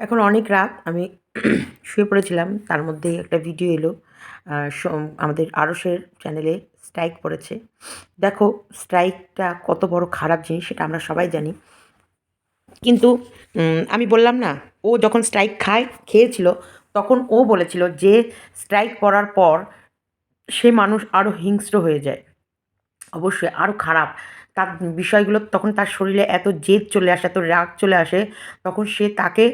এখন অনেক রাত, আমি শুয়ে পড়েছিলাম, তার মধ্যেই একটা ভিডিও এলো আমাদের আরসের চ্যানেলে স্ট্রাইক পড়েছে। দেখো স্ট্রাইকটা কত বড় খারাপ জিনিস, সেটা আমরা সবাই জানি। কিন্তু আমি বললাম না, ও যখন স্ট্রাইক খায়, খেয়েছিল, তখন ও বলেছিল যে স্ট্রাইক করার পর সে মানুষ আরও হিংস্র হয়ে যায়। অবশ্যই আরও খারাপ। তার বিষয়গুলো তখন তার শরীরে এত জেদ চলে আসে, এত রাগ চলে আসে, তখন সে তাকে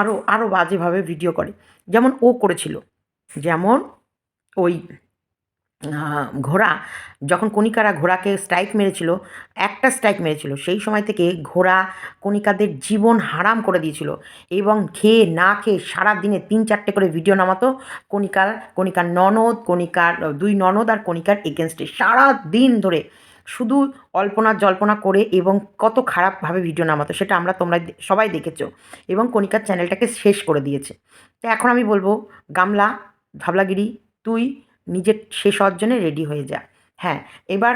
আরও আরও বাজেভাবে ভিডিও করে। যেমন ও করেছিল। যেমন ওই ঘোড়া, যখন কণিকারা ঘোড়াকে স্ট্রাইক মেরেছিল, একটা স্ট্রাইক মেরেছিল, সেই সময় থেকে ঘোড়া কণিকাদের জীবন হারাম করে দিয়েছিল এবং খেয়ে, না খেয়ে সারা দিনে তিন চারটে করে ভিডিও নামাতো কণিকার কণিকার ননদ, কণিকার, দুই ননদ আর কণিকার এগেনস্টে সারা দিন ধরে শুধু অল্পনা জল্পনা করে এবং কত খারাপভাবে ভিডিও নামাতো, সেটা আমরা তোমরা সবাই দেখেছ এবং কণিকার চ্যানেলটাকে শেষ করে দিয়েছে। তো এখন আমি বলব, গামলা, ধাবলাগিরি, তুই নিজের শেষ অর্জনে রেডি হয়ে যা। হ্যাঁ এবার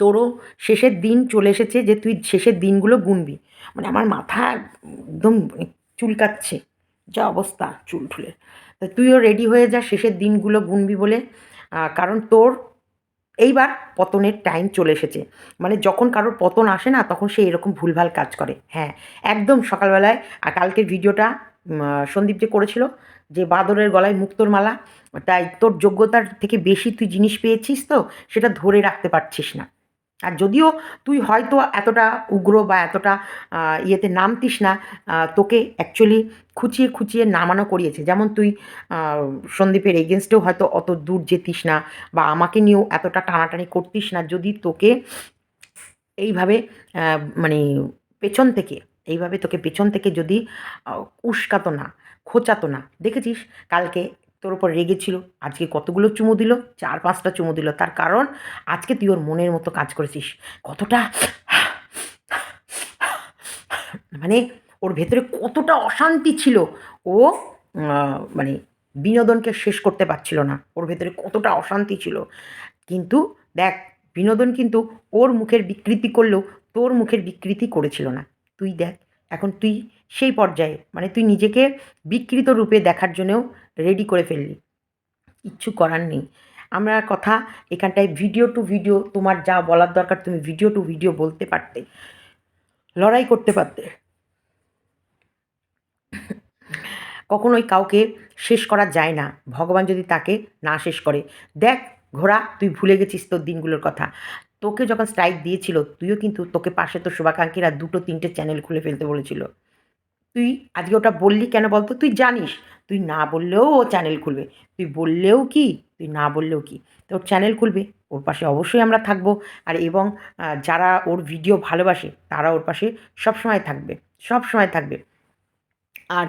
তোরও শেষের দিন চলে এসেছে যে তুই শেষের দিনগুলো গুনবি। মানে আমার মাথা একদম চুলকাচ্ছে, যা অবস্থা চুল ঠুলের। তা তুইও রেডি হয়ে যা, শেষের দিনগুলো গুনবি বলে। কারণ তোর এইবার পতনের টাইম চলে এসেছে। মানে যখন কারোর পতন আসে না, তখন সে এরকম ভুলভাল কাজ করে। হ্যাঁ একদম সকালবেলায়, আর কালকের ভিডিওটা সন্দীপ যে করেছিল, যে বাদরের গলায় মুক্তোর মালা, তাই তোর যোগ্যতার থেকে বেশি তুই জিনিস পেয়েছিস তো, সেটা ধরে রাখতে পারছিস না। আর যদিও তুই হয়তো এতটা উগ্র বা এতটা ইয়েতে নামতিস না তোকে অ্যাকচুয়ালি খুঁচিয়ে খুঁচিয়ে নামানো করিয়েছে। যেমন তুই সন্দীপের এগেনস্টেও হয়তো অত দূর যেতিস না বা আমাকে নিয়েও এতটা টানাটানি করতিস না। যদি তোকে এইভাবে মানে পেছন থেকে, এইভাবে তোকে পেছন থেকে যদি উস্কাতো না, খোঁচাতো না। দেখেছিস? কালকে তোর ওপর রেগেছিল আজকে কতগুলো চুমু দিল? চার, পাঁচটা চুমু দিল। তার কারণ, আজকে তুই ওর মনের মতো কাজ করেছিস। কতটা মানে ওর ভেতরে কতটা অশান্তি ছিল। ও মানে বিনোদনকে শেষ করতে পারছিল না। ওর ভেতরে কতটা অশান্তি ছিল। কিন্তু দেখ, বিনোদন কিন্তু ওর মুখের বিকৃতি করলেও তোর মুখের বিকৃতি করেছিল না। তুই দেখ এখন তুই সেই পর্যায়ে মানে তুই নিজেকে বিকৃত রূপে দেখার জন্যও রেডি করে ফেললি। কিচ্ছু করার নেই। আমরা কথা এখানটায় ভিডিও টু ভিডিও তোমার যা বলার দরকার তুমি ভিডিও টু ভিডিও বলতে পারতে, লড়াই করতে পারতে। কখনোই কাউকে শেষ করা যায় না। ভগবান যদি তাকে না শেষ করে, দেখ ঘোড়া, তুই ভুলে গেছিস তোর দিনগুলোর কথা। তোকে যখন স্ট্রাইক দিয়েছিল, তুইও কিন্তু তোকে পাশে তোর শুভাকাঙ্ক্ষীরা দুটো তিনটে চ্যানেল খুলে ফেলতে বলেছিল। তুই আজকে ওটা বললি কেন বলতো? তুই জানিস, তুই না বললেও ও চ্যানেল খুলবে। তুই বললেও কি? তুই না বললেও কি? তোর চ্যানেল খুলবে, ওর পাশে অবশ্যই আমরা থাকব। আর এবং যারা ওর ভিডিও ভালোবাসে, তারা ওর পাশে সবসময় থাকবে সব সময় থাকবে। আর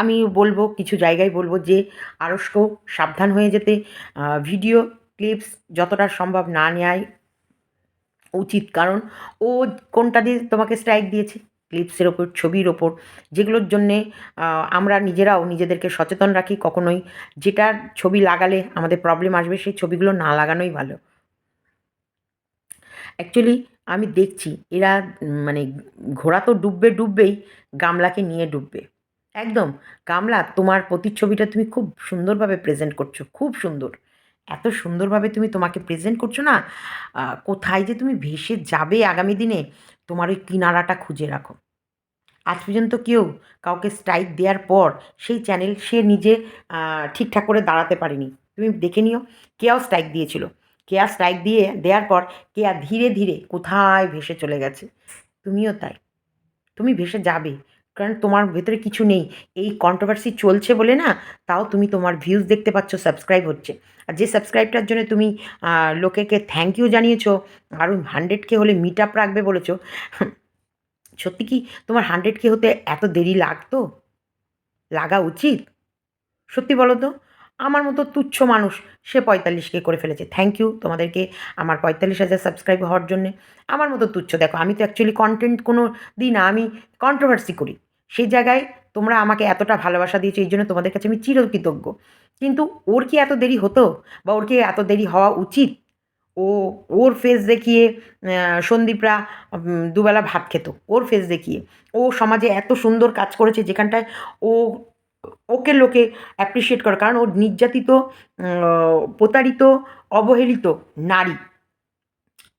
আমি বলব, কিছু জায়গায় বলব যে আরস্কেও সাবধান হয়ে যেতে। ভিডিও ক্লিপস যতটা সম্ভব না নেওয়াই উচিত। কারণ ও কোনটা দিয়ে তোমাকে স্ট্রাইক দিয়েছে? ক্লিপসের ওপর, ছবির ওপর, যেগুলোর জন্যে আমরা নিজেরাও নিজেদেরকে সচেতন রাখি কখনোই। যেটার ছবি লাগালে আমাদের প্রবলেম আসবে, সেই ছবিগুলো না লাগানোই ভালো। অ্যাকচুয়ালি আমি দেখছি, এরা মানে ঘোড়া তো ডুববে ডুববেই, গামলাকে নিয়ে ডুববে। একদম, গামলা, তোমার প্রতিচ্ছবিটা তুমি খুব সুন্দরভাবে প্রেজেন্ট করছ, খুব সুন্দর। এত সুন্দরভাবে তুমি তোমাকে প্রেজেন্ট করছ না কোথায় যে তুমি ভেসে যাবে আগামী দিনে, তোমার ওই কিনারাটা খুঁজে রাখো। আজ পর্যন্ত কেউ কাউকে স্ট্রাইক দেওয়ার পর সেই চ্যানেল সে নিজে ঠিকঠাক করে দাঁড়াতে পারেনি। তুমি দেখে নিও কেয়াও স্ট্রাইক দিয়েছিল? কেয়া স্ট্রাইক দিয়ে, দেওয়ার পর কেয়া ধীরে ধীরে কোথায় ভেসে চলে গেছে? তুমিও তাই। তুমি ভেসে যাবে। কারণ তোমার ভেতরে কিছু নেই। এই কন্ট্রোভার্সি চলছে বলে না, তাও তুমি তোমার ভিউজ দেখতে পাচ্ছ সাবস্ক্রাইব হচ্ছে। আর যে সাবস্ক্রাইবটার জন্য তুমি লোকেকে থ্যাংক ইউ জানিয়েছো আরও হান্ড্রেড কে হলে মিট আপ রাখবে বলেছ, সত্যি কি তোমার হান্ড্রেড কে হতে এত দেরি লাগতো? লাগা উচিত? সত্যি বলো তো, আমার মতো তুচ্ছ মানুষ, সে পঁয়তাল্লিশকে করে ফেলেছে। থ্যাংক ইউ তোমাদেরকে আমার পঁয়তাল্লিশ হাজার সাবস্ক্রাইব হওয়ার জন্যে। আমার মতো তুচ্ছ, দেখো, আমি তো অ্যাকচুয়ালি কন্টেন্ট কোনো দিই না, আমি কন্ট্রোভার্সি করি। সেই জায়গায় তোমরা আমাকে এতটা ভালোবাসা দিয়েছ, এই জন্য তোমাদের কাছে আমি চিরকৃতজ্ঞ। কিন্তু ওর কি এত দেরি হতো? বা ওর কি এত দেরি হওয়া উচিত? ও, ওর ফেস দেখিয়ে সন্দীপরা দুবেলা ভাত খেত, ওর ফেস দেখিয়ে। ও সমাজে এত সুন্দর কাজ করেছে যেখানটায় ও, ওকে লোকে অ্যাপ্রিসিয়েট করে। কারণ ও নির্যাতিত প্রতারিত, অবহেলিত নারী।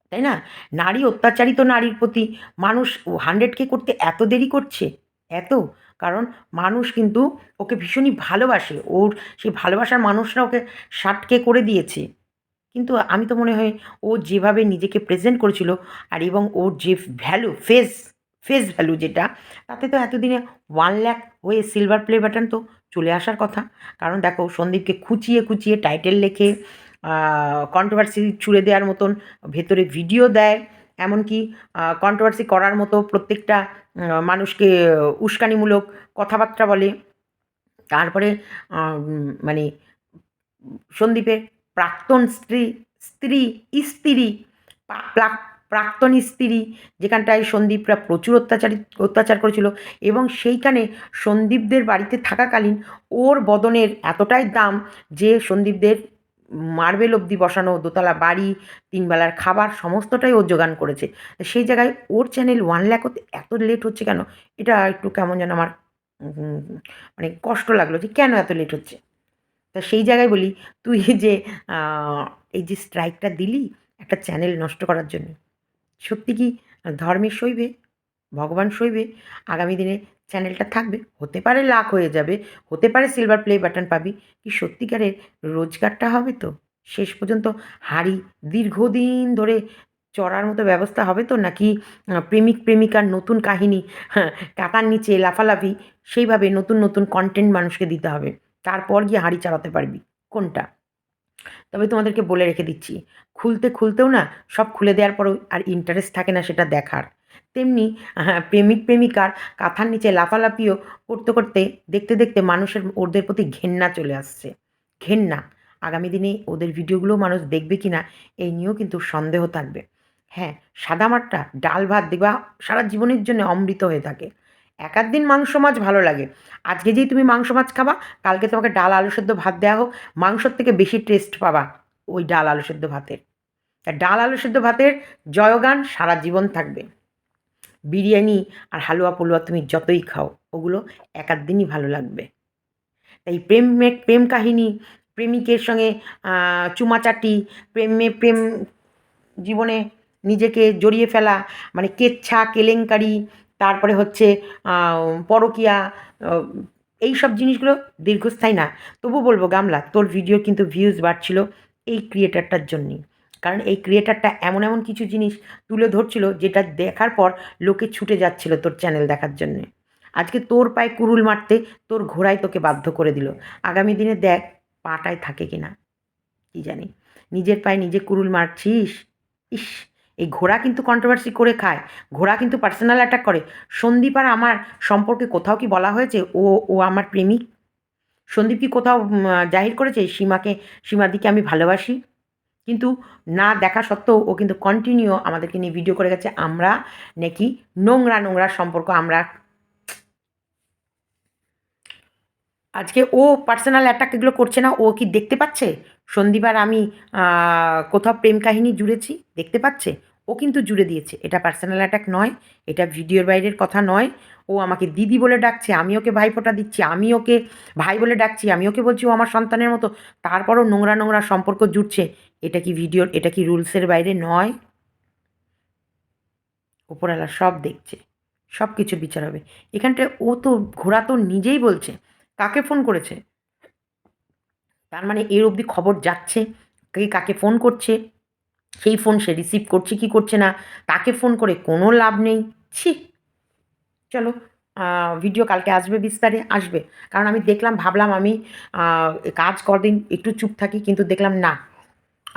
তাই না? নারী, অত্যাচারিত নারীর প্রতি মানুষ হান্ড্রেড কে করতে এত দেরি করছে? এত? কারণ মানুষ কিন্তু ওকে ভীষণই ভালোবাসে। ওর সেই ভালোবাসার মানুষরা ওকে ষাট কে করে দিয়েছে। কিন্তু আমি তো মনে হয় ও যেভাবে নিজেকে প্রেজেন্ট করেছিল আর এবং ওর যে ভ্যালু ফেস ফেস ভ্যালু যেটা, তাতে তো এতদিনে ওয়ান ল্যাক হয়ে সিলভার প্লে বাটন তো চলে আসার কথা। কারণ দেখো, সন্দীপকে খুঁচিয়ে খুঁচিয়ে টাইটেল লেখে কন্ট্রোভার্সি ছুড়ে দেওয়ার মতন ভেতরে ভিডিও দেয়। এমনকি কন্ট্রোভার্সি করার মতো প্রত্যেকটা মানুষকে উস্কানিমূলক কথাবার্তা বলে। তারপরে মানে সন্দীপের প্রাক্তন স্ত্রী স্ত্রী স্ত্রী প্রাক্তন স্ত্রী, যেখানটায় সন্দীপরা প্রচুর অত্যাচারী, অত্যাচার করেছিল এবং সেইখানে সন্দীপদের বাড়িতে থাকাকালীন ওর বদনের এতটাই দাম যে সন্দীপদের মার্বেল অবধি বসানো, দোতলা বাড়ি, তিনবেলার খাবার, সমস্তটাই ওর জোগান করেছে। সেই জায়গায় ওর চ্যানেল ওয়ান ল্যাক হতে এত লেট হচ্ছে কেন? এটা একটু কেমন যেন আমার মানে কষ্ট লাগল যে কেন এত লেট হচ্ছে? তা সেই জায়গায় বলি, তুই যে এই যে স্ট্রাইকটা দিলি একটা চ্যানেল নষ্ট করার জন্য, সত্যি কি ধর্মের সইবে? ভগবান সইবে। আগামী দিনে চ্যানেলটা থাকবে। হতে পারে লাখ হয়ে যাবে, হতে পারে সিলভার প্লে বাটন পাবি। কি সত্যিকারের রোজগারটা হবে তো? শেষ পর্যন্ত হাড়ি দীর্ঘদিন ধরে চড়ার মতো ব্যবস্থা হবে তো? নাকি প্রেমিক, প্রেমিকার নতুন কাহিনী হ্যাঁ কাকার নিচে লাফালাফি, সেইভাবে নতুন নতুন কন্টেন্ট মানুষকে দিতে হবে। তারপর গিয়ে হাঁড়ি চালাতে পারবি। কোনটা? তবে তোমাদেরকে বলে রেখে দিচ্ছি, খুলতে খুলতেও না, সব খুলে দেওয়ার পরেও আর ইন্টারেস্ট থাকে না সেটা দেখার। তেমনি হ্যাঁ, প্রেমিক প্রেমিকার কাঁথার নিচে লাফালাফিও করতে করতে দেখতে দেখতে মানুষের ওদের প্রতি ঘেন্না চলে আসছে। ঘেন্না। আগামী দিনে ওদের ভিডিওগুলো মানুষ দেখবে কি না এই নিয়েও কিন্তু সন্দেহ থাকবে। হ্যাঁ সাদামাটটা ডাল ভাত দেবা সারা জীবনের জন্য অমৃত হয়ে থাকে। এক দিন মাংস মাছ ভালো লাগে। আজকে যেই তুমি মাংস মাছ খাবা কালকে তোমাকে ডাল আলু সেদ্ধ ভাত দেওয়া হোক মাংসর থেকে বেশি টেস্ট পাবা ওই ডাল আলু সেদ্ধ ভাতের। ডাল আলু সেদ্ধ ভাতের জয়গান সারা জীবন থাকবে। বিরিয়ানি আর হালুয়া পোলুয়া তুমি যতই খাও, ওগুলো এক আধ দিনই ভালো লাগবে। তাই প্রেম প্রেম কাহিনী, প্রেমিকের সঙ্গে চুমাচাটি, প্রেমে প্রেম জীবনে নিজেকে জড়িয়ে ফেলা মানে কেচ্ছা, কেলেঙ্কারি, তারপরে হচ্ছে পরকীয়া এই সব জিনিসগুলো দীর্ঘস্থায়ী না। তবু বলব গামলা, তোর ভিডিও কিন্তু ভিউজ বাড়ছিল এই ক্রিয়েটারটার জন্যই। কারণ এই ক্রিয়েটারটা এমন এমন কিছু জিনিস তুলে ধরছিল যেটা দেখার পর লোকে ছুটে যাচ্ছিল তোর চ্যানেল দেখার জন্যে। আজকে তোর পায়ে কুরুল মারতে তোর ঘোড়ায় তোকে বাধ্য করে দিল। আগামী দিনে দেখ পাটায় থাকে কিনা। কী জানি। নিজের পায়ে নিজে কুরুল মারছিস? ইস, এই ঘোড়া কিন্তু কন্ট্রোভার্সি করে খায়। ঘোড়া কিন্তু পার্সোনাল অ্যাটাক করে। সন্দীপ আর আমার সম্পর্কে কোথাও কি বলা হয়েছে? ও ও আমার প্রেমিক? সন্দীপ কি কোথাও জাহির করেছে? সীমাকে, সীমাদিকে আমি ভালোবাসি? কিন্তু না দেখা সত্ত্বেও ও কিন্তু কন্টিনিউ আমাদেরকে নিয়ে ভিডিও করে গেছে। আমরা নাকি নোংরা নোংরা সম্পর্ক, আমরা আজকে ও পার্সোনাল অ্যাটাক এগুলো করছে না, ও কি দেখতে পাচ্ছে? সন্দীপ আর আমি কোথাও প্রেম কাহিনী জুড়েছি, দেখতে পাচ্ছে? ও কিন্তু জুড়ে দিয়েছে। এটা পার্সোনাল অ্যাটাক নয়, এটা ভিডিওর বাইরের কথা নয়। ও আমাকে দিদি বলে ডাকছে, আমি ওকে ভাইফোঁটা দিচ্ছি, আমি ওকে ভাই বলে ডাকছি, আমি ওকে বলছি ও আমার সন্তানের মতো। তারপরও নোংরা নোংরা সম্পর্ক জুড়ছে। এটা কি ভিডিওর এটা কি রুলসের বাইরে? নয়। ওপরওয়ালা সব দেখছে। সব কিছু বিচার হবে। এখানটায় ও তো, ঘোড়া তো নিজেই বলছে। কাকে ফোন করেছে? তার মানে এর অবধি খবর যাচ্ছে। কে কাকে ফোন করছে? সেই ফোন সে রিসিভ করছে কি করছে না? তাকে ফোন করে কোনো লাভ নেই। ছি। চলো ভিডিও কালকে আসবে বিস্তারে, আসবে। কারণ আমি দেখলাম, ভাবলাম আমি কাজ কদিন একটু চুপ থাকি, কিন্তু দেখলাম না।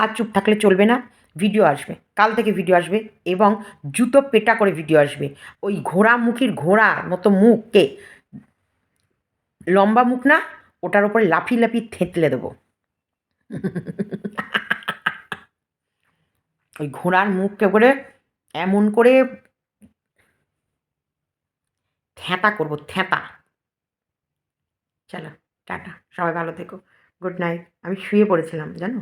আর চুপ থাকলে চলবে না ভিডিও আসবে। কাল থেকে ভিডিও আসবে এবং জুতো পেটা করে ভিডিও আসবে। ওই ঘোড়া মুখীর ঘোড়ার মতো মুখকে লম্বা মুখ না, ওটার ওপরে লাফি লাফি থেঁতলে দেবো। ওই ঘোড়ার মুখকে করে এমন করে থ্যাঁতা করব, থ্যাঁতা। চলো, টাটা। সবাই ভালো থেকো। গুড নাইট আমি শুয়ে পড়েছিলাম, জানো?